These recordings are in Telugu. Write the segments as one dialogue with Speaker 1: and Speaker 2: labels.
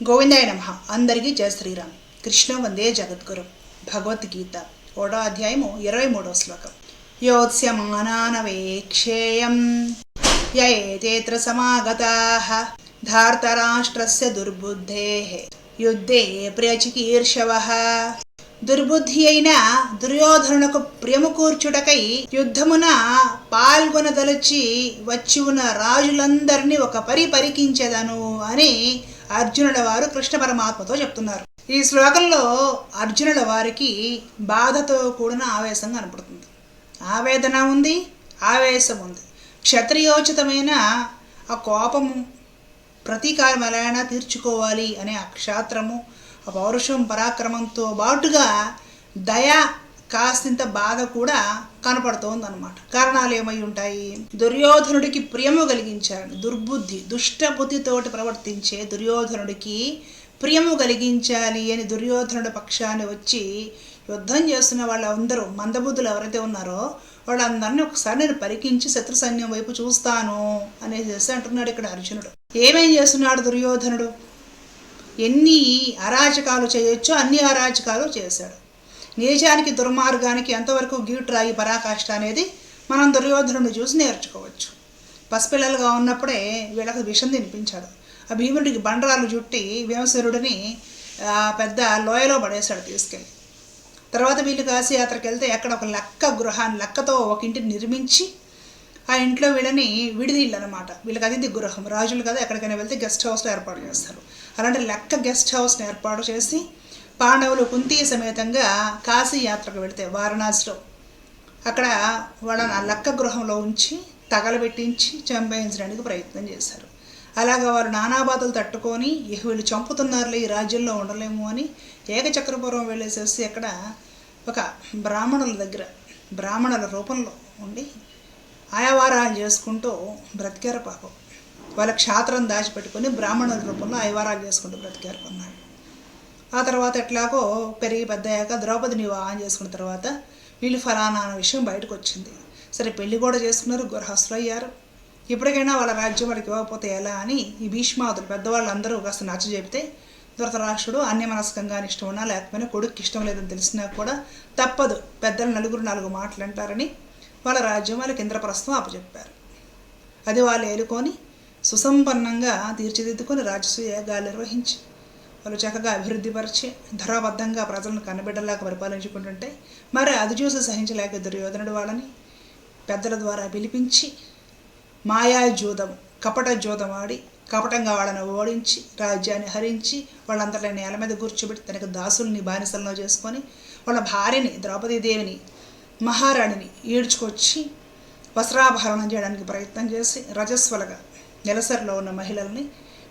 Speaker 1: గోవిందాయ నమ. అందరికీ జయ శ్రీరామ్. కృష్ణ వందే జగద్గురు. భగవద్గీత ఓడో అధ్యాయము ఇరవై మూడో శ్లోకం. యోత్స్యమానానవేక్షేయం యేతేత్ర సమాగతా ధార్తరాష్ట్రస్య దుర్బుద్ధే యుద్ధే ప్రియచికీర్షవ. దుర్బుద్ధి అయిన దుర్యోధనునకు ప్రియము కూర్చుటకై యుద్ధమున పాల్గొనదలచి వచ్చి ఉన్న రాజులందరినీ ఒక పరి పరికించెదను అని అర్జునుల వారు కృష్ణ పరమాత్మతో చెప్తున్నారు. ఈ శ్లోకంలో అర్జునుల వారికి బాధతో కూడిన ఆవేశం కనపడుతుంది. ఆవేదన ఉంది ఆవేశం ఉంది. క్షత్రియోచితమైన ఆ కోపము ప్రతీకారం ఎలా అయినా తీర్చుకోవాలి అనే అక్షాత్రము ఆ పౌరుషం పరాక్రమంతో బాటుగా దయ కాస్తింత బాధ కూడా కనపడుతోంది అనమాట కారణాలు ఏమై ఉంటాయి దుర్యోధనుడికి ప్రియము కలిగించాడు. దుర్బుద్ధి దుష్ట బుద్ధితోటి ప్రవర్తించే దుర్యోధనుడికి ప్రియము కలిగించాలి అని దుర్యోధనుడి పక్షాన్ని వచ్చి యుద్ధం చేస్తున్న వాళ్ళందరూ మందబుద్ధులు ఎవరైతే ఉన్నారో వాళ్ళందరినీ ఒకసారి నేను పరికించి శత్రు సైన్యం వైపు చూస్తాను అనేసి అంటున్నాడు ఇక్కడ అర్జునుడు. ఏమేం చేస్తున్నాడు దుర్యోధనుడు? ఎన్ని అరాచకాలు చేయొచ్చో అన్ని అరాచకాలు చేశాడు. నీచానికి దుర్మార్గానికి ఎంతవరకు గీట్రాయి పరాకాష్ట అనేది మనం దుర్యోధనుడిని చూసి నేర్చుకోవచ్చు. పసిపిల్లలుగా ఉన్నప్పుడే వీళ్ళకి విషం తినిపించాడు. ఆ భీముడికి బండరాలు చుట్టి భీమసేనుడిని పెద్ద లోయలో పడేశాడు తీసుకెళ్ళి. తర్వాత వీళ్ళు కాశీయాత్రకి వెళ్తే ఎక్కడ ఒక లక్క గృహాన్ని లక్కతో ఒక ఇంటిని నిర్మించి ఆ ఇంట్లో వీళ్ళని విడిదిళ్ళు అనమాట వీళ్ళకి అది గృహం. రాజులు కదా ఎక్కడికైనా వెళ్తే గెస్ట్ హౌస్లో ఏర్పాటు చేస్తారు. అలాంటి లెక్క గెస్ట్ హౌస్ని ఏర్పాటు చేసి పాండవులు కుంతి సమేతంగా కాశీ యాత్రకు వెళితే వారణాసిలో. అక్కడ వాళ్ళని ఆ లక్క గృహంలో ఉంచి తగలబెట్టించి చంపేయించడానికి ప్రయత్నం చేశారు. అలాగా వారు నానాబాధలు తట్టుకొని వీళ్ళు చంపుతున్నారులే ఈ రాజ్యంలో ఉండలేము అని ఏకచక్రపురం వెళ్ళేసేసి అక్కడ ఒక బ్రాహ్మణుల దగ్గర బ్రాహ్మణుల రూపంలో ఉండి ఆయవారాలు చేసుకుంటూ బ్రతికారు పాపం. వాళ్ళ క్షాత్రం దాచిపెట్టుకొని బ్రాహ్మణుల రూపంలో ఆయవారాలు చేసుకుంటూ బ్రతికారు కొన్నాడు ఆ తర్వాత ఎట్లాగో పెరిగి పెద్దయ్యాక ద్రౌపదిని వివాహం చేసుకున్న తర్వాత వీళ్ళు ఫలానా అన్న విషయం బయటకు వచ్చింది. సరే పెళ్ళి కూడా చేసుకున్నారు గృహస్థులు అయ్యారు. ఇప్పటికైనా వాళ్ళ రాజ్యం వాళ్ళకి ఇవ్వకపోతే ఎలా అని ఈ భీష్మాదులు పెద్దవాళ్ళందరూ కాస్త నచ్చ చెబితే ధృతరాష్ట్రుడు అన్యమనస్కంగా ఇష్టం ఉన్నా లేకపోయినా కొడుకు ఇష్టం లేదని తెలిసినా కూడా తప్పదు. పెద్దలు నలుగురు నాలుగు మాటలు అంటారని వాళ్ళ రాజ్యం వాళ్ళకి ఇంద్రప్రస్థం అప్పచెప్పారు. అది వాళ్ళు ఏలుకొని సుసంపన్నంగా తీర్చిదిద్దుకొని రాజసూయ యాగాలు నిర్వహించి వాళ్ళు చక్కగా అభివృద్ధిపరిచి ధరాబద్ధంగా ప్రజలను కన్నబిడ్డలాగా పరిపాలించుకుంటుంటే మరి అది చూసి సహించలేక దుర్యోధనుడు వాళ్ళని పెద్దల ద్వారా పిలిపించి మాయా జూదం కపట జూదం ఆడి కపటంగా వాళ్ళని ఓడించి రాజ్యాన్ని హరించి వాళ్ళందరినీ నేల మీద కూర్చోబెట్టి తనకు దాసుల్ని బానిసల్లో చేసుకొని వాళ్ళ భార్యని ద్రౌపదీదేవిని మహారాణిని ఈడ్చుకొచ్చి వస్త్రాభరణం చేయడానికి ప్రయత్నం చేసి రజస్వలగా నెలసరిలో ఉన్న మహిళల్ని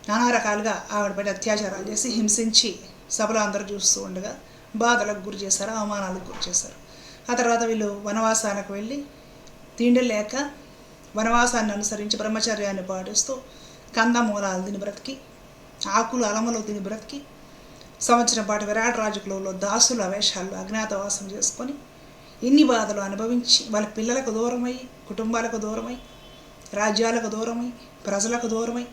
Speaker 1: నానా రకాలుగా ఆవిడపై అత్యాచారాలు చేసి హింసించి సభలో అందరూ చూస్తూ ఉండగా బాధలకు గురి చేశారు అవమానాలకు గురి చేశారు. ఆ తర్వాత వీళ్ళు వనవాసానికి వెళ్ళి తిండి లేక వనవాసాన్ని అనుసరించి బ్రహ్మచర్యాన్ని పాటిస్తూ కందమూలాలు తిని బ్రతికి ఆకులు అలమలు తిని బ్రతికి సంవత్సరం పాటు విరాట రాజకులలో దాసుల వేషాల్లో అజ్ఞాతవాసం చేసుకొని ఇన్ని బాధలు అనుభవించి వాళ్ళ పిల్లలకు దూరమై కుటుంబాలకు దూరమై రాజ్యాలకు దూరమై ప్రజలకు దూరమై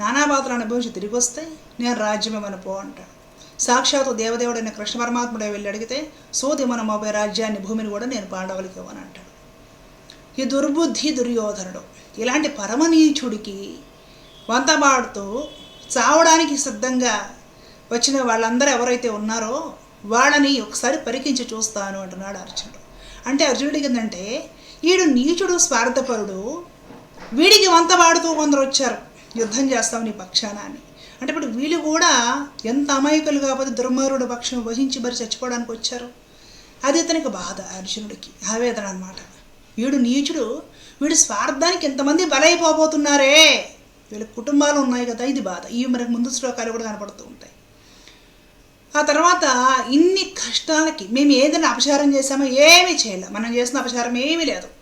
Speaker 1: నానా బాధలు అనుభవించి తిరిగి వస్తే నేను రాజ్యమేమని పో అంటాడు సాక్షాత్తు దేవదేవుడైన కృష్ణ పరమాత్ముడే వెళ్ళి అడిగితే సోది మన మోపే రాజ్యాన్ని భూమిని కూడా నేను పాండవులకి ఇవ్వను అంటాడు. ఈ దుర్బుద్ధి దుర్యోధనుడు ఇలాంటి పరమనీచుడికి వంతబాడుతూ చావడానికి సిద్ధంగా వచ్చిన వాళ్ళందరూ ఎవరైతే ఉన్నారో వాళ్ళని ఒకసారి పరికించి చూస్తాను అంటున్నాడు అర్జునుడు. అంటే అర్జునుడికి ఏంటంటే ఈడు నీచుడు స్వార్థపరుడు వీడికి వంతబాడుతూ కొందరు వచ్చారు. యుద్ధం చేస్తాం నీ పక్షాన అని అంటే ఇప్పుడు వీళ్ళు కూడా ఎంత అమాయకులు కాకపోతే దుర్మారుడు పక్షం వహించి మరి చచ్చిపోవడానికి వచ్చారు? అది అతనికి బాధ అర్జునుడికి. ఆవేదన అనమాట వీడు నీచుడు వీడు స్వార్థానికి ఎంతమంది బలైపోబోతున్నారే? వీళ్ళ కుటుంబాలు ఉన్నాయి కదా ఇది బాధ. ఇవి మనకు ముందు శ్లోకాలు కూడా కనపడుతూ ఉంటాయి. ఆ తర్వాత ఇన్ని కష్టాలకి మేము ఏదైనా అపచారం చేసామో ఏమీ చేయలే. మనం చేసిన అపచారం ఏమీ లేదు.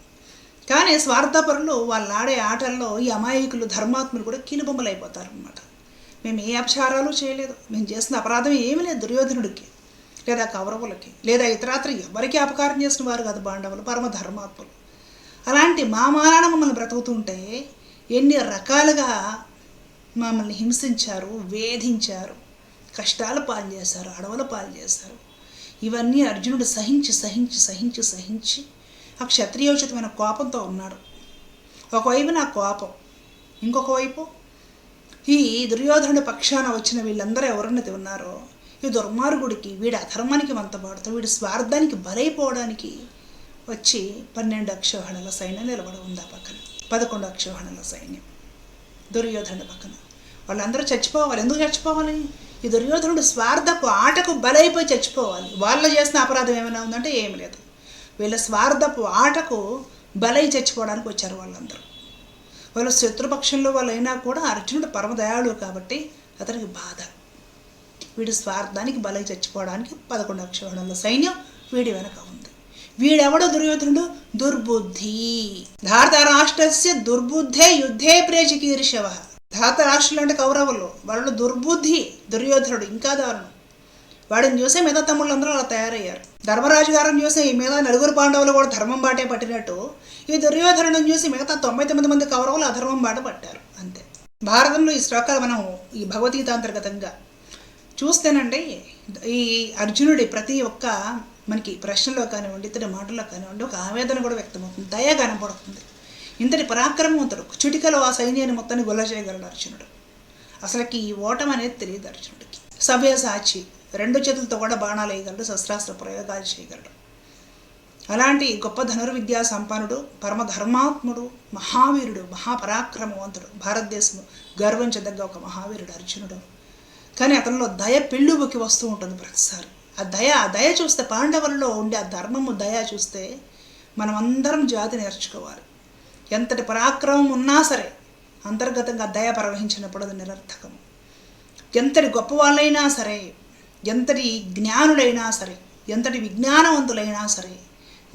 Speaker 1: కానీ స్వార్థపరులు వాళ్ళు ఆడే ఆటల్లో ఈ అమాయకులు ధర్మాత్ములు కూడా కీలుబొమ్మలు అయిపోతారు అనమాట మేము ఏ అపచారాలు చేయలేదు. మేము చేసిన అపరాధం ఏమీ లేదు దుర్యోధనుడికి లేదా కౌరవులకి లేదా ఇతరాత్ర ఎవరికి అపకారం చేసిన వారు కాదు పాండవులు పరమ ధర్మాత్ములు. అలాంటి మా మానాన మమ్మల్ని బ్రతుకుతుంటే ఎన్ని రకాలుగా మమ్మల్ని హింసించారు వేధించారు కష్టాలు పాలు చేశారు అడవుల పాలు చేశారు. ఇవన్నీ అర్జునుడు సహించి సహించి సహించి సహించి ఆ క్షత్రియోచితమైన కోపంతో ఉన్నాడు. ఒకవైపు నా కోపం ఇంకొక వైపు ఈ దుర్యోధనుడి పక్షాన వచ్చిన వీళ్ళందరూ ఎవరన్నది ఉన్నారో ఈ దుర్మార్గుడికి వీడి అధర్మానికి వంతపాడుతూ వీడి స్వార్థానికి బలైపోవడానికి వచ్చి పన్నెండు అక్షోహణల సైన్యం నిలబడి ఉంది ఆ పక్కన. పదకొండు అక్షోహణల సైన్యం దుర్యోధనుడి పక్కన. వాళ్ళందరూ చచ్చిపోవాలి. ఎందుకు చచ్చిపోవాలి? ఈ దుర్యోధనుడు స్వార్థపు ఆటకు బలైపోయి చచ్చిపోవాలి. వాళ్ళు చేసిన అపరాధం ఏమైనా ఉందంటే ఏమి లేదు. వీళ్ళ స్వార్థపు ఆటకు బలై చచ్చిపోవడానికి వచ్చారు వాళ్ళందరూ. వాళ్ళు శత్రుపక్షంలో వాళ్ళు అయినా కూడా అర్జునుడు పరమదయాళు కాబట్టి అతనికి బాధ. వీడి స్వార్థానికి బలై చచ్చిపోవడానికి పదకొండు అక్షోహణల సైన్యం వీడి వెనక ఉంది. వీడెవడో దుర్యోధనుడు? దుర్బుద్ధి. ధాతరాష్ట్రస్య దుర్బుద్ధే యుద్ధే ప్రేచికీర్షవ ధాతరాష్ట్రులు అంటే కౌరవులు. వాళ్ళు దుర్బుద్ధి దుర్యోధనుడు. ఇంకా దారుణం. వాడిని చూసే మిగతా తమ్ముళ్ళందరూ అలా తయారయ్యారు. ధర్మరాజు గారిని చూసి ఈ మీద నలుగురు పాండవులు కూడా ధర్మం బాటే పట్టినట్టు ఈ దుర్యోధనుడిని చూసి మిగతా తొంభై తొమ్మిది మంది కౌరవులు అధర్మం బాట పట్టారు. అంతే. భారతంలో ఈ శ్లోకాలు మనం ఈ భగవద్గీత అంతర్గతంగా చూస్తేనండి ఈ అర్జునుడి ప్రతి ఒక్క మనకి ప్రశ్నలో కానివ్వండి ఇతడి మాటల్లో కానివ్వండి ఒక ఆవేదన కూడా వ్యక్తమవుతుంది దయ కనపడుతుంది ఇంతటి పరాక్రమవంతుడు చుటికలో ఆ సైన్యాన్ని మొత్తాన్ని గొల్ల చేయగలడు అర్జునుడు. అసలుకి ఈ ఓటం అనేది తెలియదు అర్జునుడికి. సభ్య సాచి రెండు చేతులతో కూడా బాణాలు వేయగలడు శస్త్రాస్త్ర ప్రయోగాలు చేయగలడు. అలాంటి గొప్ప ధనుర్విద్యా సంపన్నుడు పరమధర్మాత్ముడు మహావీరుడు మహాపరాక్రమవంతుడు భారతదేశం గర్వించదగ్గ ఒక మహావీరుడు అర్జునుడు. కానీ అతనిలో దయ పెళ్ళుబుకి వస్తూ ఉంటుంది ప్రతిసారి. ఆ దయ ఆ దయ చూస్తే పాండవులలో ఉండే ఆ ధర్మము దయ చూస్తే మనం అందరం జాతి నేర్చుకోవాలి. ఎంతటి పరాక్రమం ఉన్నా సరే అంతర్గతంగా దయ ప్రవహించినప్పుడు అది నిరర్థకము. ఎంతటి గొప్పవాళ్ళైనా సరే ఎంతటి జ్ఞానులైనా సరే ఎంతటి విజ్ఞానవంతులైనా సరే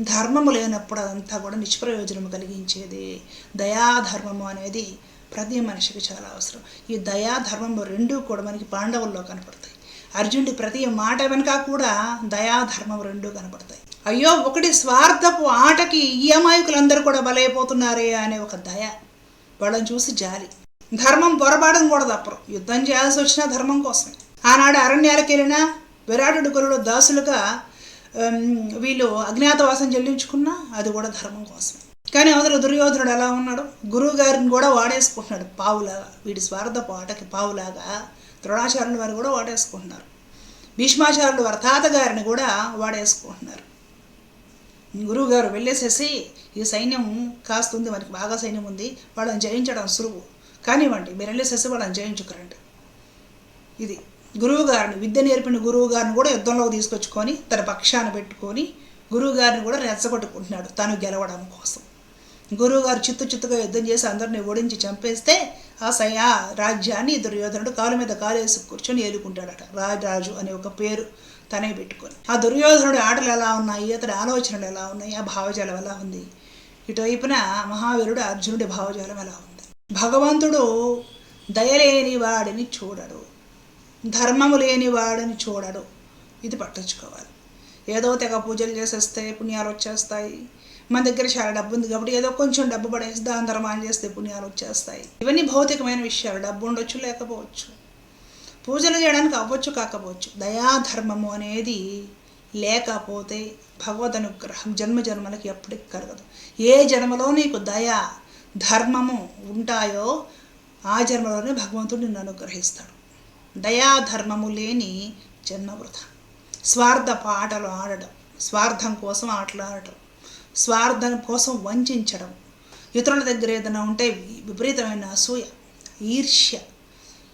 Speaker 1: ధర్మము లేనప్పుడు అదంతా కూడా నిష్ప్రయోజనము కలిగించేది. దయాధర్మము అనేది ప్రతి మనిషికి చాలా అవసరం. ఈ దయా ధర్మము రెండూ కూడా మనకి పాండవుల్లో కనపడతాయి. అర్జునుడి ప్రతి మాట వెనుక కూడా దయాధర్మం రెండూ కనపడతాయి. అయ్యో ఒకటి స్వార్థపు ఆటకి ఈ అమాయకులందరూ కూడా బలైపోతున్నారే అనే ఒక దయ. వాళ్ళని చూసి జాలి. ధర్మం పొరపాడం కూడా తప్పరు. యుద్ధం చేయాల్సి వచ్చిన ధర్మం కోసమే. ఆనాడు అరణ్యాలకు వెళ్ళినా విరాటుడి దాసులుగా వీళ్ళు అజ్ఞాతవాసం చెల్లించుకున్నా అది కూడా ధర్మం కోసమే కానీ అవతల దుర్యోధనుడు ఎలా ఉన్నాడు? గురువు గారిని కూడా వాడేసుకుంటున్నాడు పావులాగా. వీడి స్వార్థపు ఆటకి పావులాగా. ద్రోణాచార్యుల వారు కూడా వాడేసుకుంటున్నారు. భీష్మాచార్యులు వారి తాతగారిని కూడా వాడేసుకుంటున్నారు. గురువుగారు వెళ్ళేసేసి ఈ సైన్యం కాస్తుంది మనకి బాగా సైన్యం ఉంది వాళ్ళని జయించడం సులువు. కానివ్వండి మీరు వెళ్ళేసేసి వాళ్ళని జయించుకురండి. ఇది. గురువు గారిని విద్య నేర్పిన గురువు గారిని కూడా యుద్ధంలోకి తీసుకొచ్చుకొని తన పక్షాన పెట్టుకొని గురువు గారిని కూడా రెచ్చగొట్టుకుంటున్నాడు తను గెలవడం కోసం. గురువు గారు చిత్తు చిత్తుగా యుద్ధం చేసి అందరిని ఓడించి చంపేస్తే ఆ సై రాజ్యాన్ని దుర్యోధనుడు కాలు మీద కాలేసి కూర్చొని ఏలుకుంటాడట. రాజరాజు అనే ఒక పేరు తనే పెట్టుకొని. ఆ దుర్యోధనుడి ఆటలు ఎలా ఉన్నాయి? అతడి ఆలోచనలు ఎలా ఉన్నాయి? ఆ భావజాలం ఎలా ఉంది? ఇటువైపున మహావీరుడు అర్జునుడి భావజాలం ఎలా ఉంది? భగవంతుడు దయలేని వాడిని చూడడు. ధర్మము లేని వాడిని చూడడు. ఇది పట్టించుకోవాలి. ఏదో తెగ పూజలు చేసేస్తే పుణ్యాలు వచ్చేస్తాయి. మన దగ్గర చాలా డబ్బు ఉంది కాబట్టి ఏదో కొంచెం డబ్బు పడేసి దాని ధర్మాలు చేస్తే పుణ్యాలు వచ్చేస్తాయి. ఇవన్నీ భౌతికమైన విషయాలు. డబ్బు ఉండొచ్చు లేకపోవచ్చు. పూజలు చేయడానికి అవ్వచ్చు కాకపోవచ్చు. దయాధర్మము అనేది లేకపోతే భగవద్ అనుగ్రహం జన్మ జన్మలకి ఎప్పటికి కలగదు. ఏ జన్మలో నీకు దయ ధర్మము ఉంటాయో ఆ జన్మలోనే భగవంతుడు నిన్ను అనుగ్రహిస్తాడు. దయాధర్మము లేని చిన్న వృధా స్వార్థ పాటలు ఆడడం స్వార్థం కోసం ఆటలు ఆడటం స్వార్థం కోసం వంచడం. ఇతరుల దగ్గర ఏదైనా ఉంటే విపరీతమైన అసూయ ఈర్ష్య.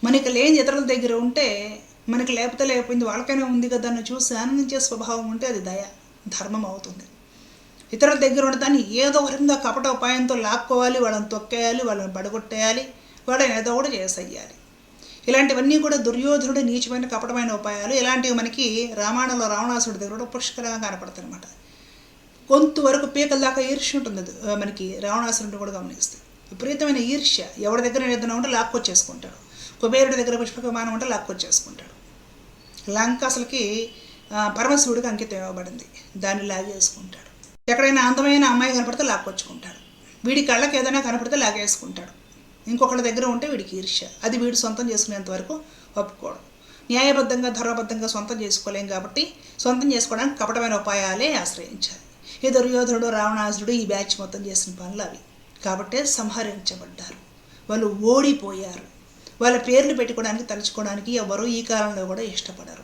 Speaker 1: మనకి లేని ఇతరుల దగ్గర ఉంటే మనకి లేకపోతే లేకపోయింది వాళ్ళకైనా ఉంది కదా అని చూసి ఆనందించే స్వభావం ఉంటే అది దయ ధర్మం అవుతుంది. ఇతరుల దగ్గర ఉన్న దాన్ని ఏదో ఒకరిందో కపట ఉపాయంతో లాక్కోవాలి వాళ్ళని తొక్కేయాలి వాళ్ళని పడగొట్టేయాలి వాళ్ళని ఏదో కూడా చేసేయాలి ఇలాంటివన్నీ కూడా దుర్యోధనుడి నీచమైన కపటమైన ఉపాయాలు. ఇలాంటివి మనకి రామాయణంలో రావణాసుడి దగ్గర కూడా పుష్కరంగా కనపడతాయి అనమాట వరకు పీకల దాకా ఈర్ష్య ఉంటుంది మనకి రావణాసురుడిని కూడా గమనిస్తే. విపరీతమైన ఈర్ష్య. ఎవరి దగ్గర ఏదైనా ఉంటే లాక్కొచ్చేసుకుంటాడు. కుబేరుడి దగ్గర పుష్పక విమానం ఉంటే లాక్కొచ్చేసుకుంటాడు. లంక అసలుకి పరమశివుడికి అంకితం ఇవ్వబడింది. దాన్ని లాగేసుకుంటాడు. ఎక్కడైనా అందమైన అమ్మాయి కనపడితే లాక్కొచ్చుకుంటాడు. వీడి కళ్ళకి ఏదైనా కనపడితే లాగేసుకుంటాడు. ఇంకొకళ్ళ దగ్గర ఉంటే వీడికి ఈర్ష్య. అది వీడు సొంతం చేసుకునేంత వరకు ఒప్పుకోవడం న్యాయబద్ధంగా ధర్మబద్ధంగా సొంతం చేసుకోలేం కాబట్టి సొంతం చేసుకోవడానికి కపటమైన ఉపాయాలే ఆశ్రయించాలి. ఈ దుర్యోధనుడు రావణాసురుడు ఈ బ్యాచ్ మొత్తం చేసిన పనులు అవి. కాబట్టే సంహరించబడ్డారు. వాళ్ళు ఓడిపోయారు. వాళ్ళ పేర్లు పెట్టుకోవడానికి తలుచుకోవడానికి ఎవరు ఈ కాలంలో కూడా ఇష్టపడరు.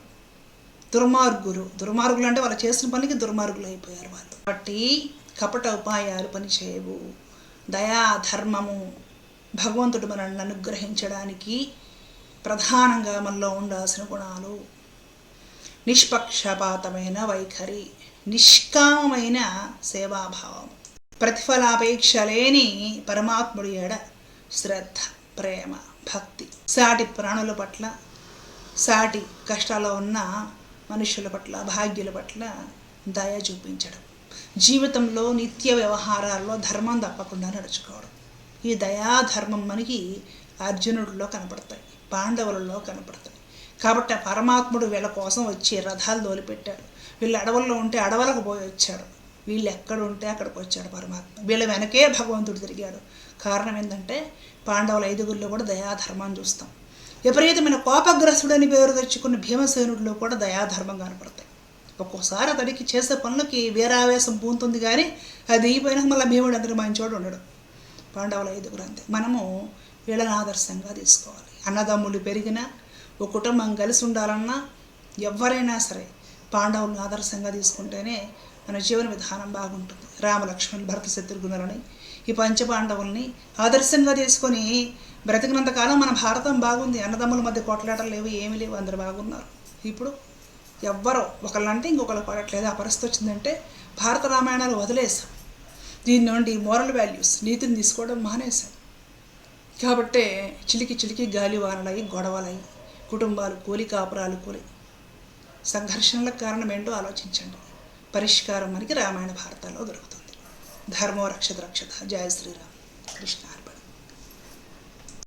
Speaker 1: దుర్మార్గులు. దుర్మార్గులు అంటే వాళ్ళు చేసిన పనికి దుర్మార్గులు అయిపోయారు వాళ్ళు. కాబట్టి కపట ఉపాయాలు పనిచేయవు. దయా ధర్మము. భగవంతుడు మనల్ని అనుగ్రహించడానికి ప్రధానంగా మనలో ఉండాల్సిన గుణాలు నిష్పక్షపాతమైన వైఖరి నిష్కామమైన సేవాభావం ప్రతిఫలాపేక్ష లేని పరమాత్ముడి ఎడ శ్రద్ధ ప్రేమ భక్తి సాటి ప్రాణుల పట్ల సాటి కష్టాల్లో ఉన్న మనుషుల పట్ల భాగ్యుల పట్ల దయ చూపించడం జీవితంలో నిత్య వ్యవహారాల్లో ధర్మం తప్పకుండా నడుచుకోవడం. ఈ దయాధర్మం మనకి అర్జునుడిలో కనపడతాయి పాండవులలో కనపడతాయి. కాబట్టి ఆ పరమాత్ముడు వీళ్ళ కోసం వచ్చి రథాలు తోలిపెట్టాడు. వీళ్ళు అడవుల్లో ఉంటే అడవులకు పోయి వచ్చాడు. వీళ్ళు ఎక్కడ ఉంటే అక్కడికి వచ్చాడు పరమాత్మ. వీళ్ళ వెనకే భగవంతుడు తిరిగాడు. కారణం ఏంటంటే పాండవుల ఐదుగురిలో కూడా దయాధర్మాన్ని చూస్తాం. విపరీతమైన కోపగ్రస్తుడని పేరు తెచ్చుకున్న భీమసేనుడిలో కూడా దయాధర్మం కనపడతాయి. ఒక్కోసారి అతడికి చేసే పనులకి వీరావేశం పూంతుంది కానీ అది అయిపోయినా మళ్ళీ భీముడు అందరి మంచోడు ఉండడు. పాండవుల ఐదుగురు అంతే మనము వీళ్ళని ఆదర్శంగా తీసుకోవాలి. అన్నదమ్ములు పెరిగినా ఒక కుటుంబం కలిసి ఉండాలన్నా ఎవరైనా సరే పాండవులను ఆదర్శంగా తీసుకుంటేనే మన జీవన విధానం బాగుంటుంది. రామలక్ష్మణ్ భరత శత్రుఘ్నులని ఈ పంచపాండవుల్ని ఆదర్శంగా తీసుకొని బ్రతికినంతకాలం మన భారతం బాగుంది. అన్నదమ్ముల మధ్య కొట్లాటలు లేవు ఏమీ లేవు అందరు బాగున్నారు. ఇప్పుడు ఎవ్వరో ఒకళ్ళంటే ఇంకొకళ్ళు పడట్లేదు ఆ పరిస్థితి వచ్చిందంటే భారత రామాయణాలు వదిలేసాం దీని నుండి మోరల్ వాల్యూస్ నీతిని తీసుకోవడం మానేశాం కాబట్టే చిలికి చిలికి గాలి వానలై గొడవలై కుటుంబాలు కూలి కాపురాలు కూలి. సంఘర్షణలకు కారణం ఏంటో ఆలోచించండి. పరిష్కారం మనకి రామాయణ భారతాల్లో దొరుకుతుంది. ధర్మో రక్షత రక్షత. జయ శ్రీరామ్. కృష్ణ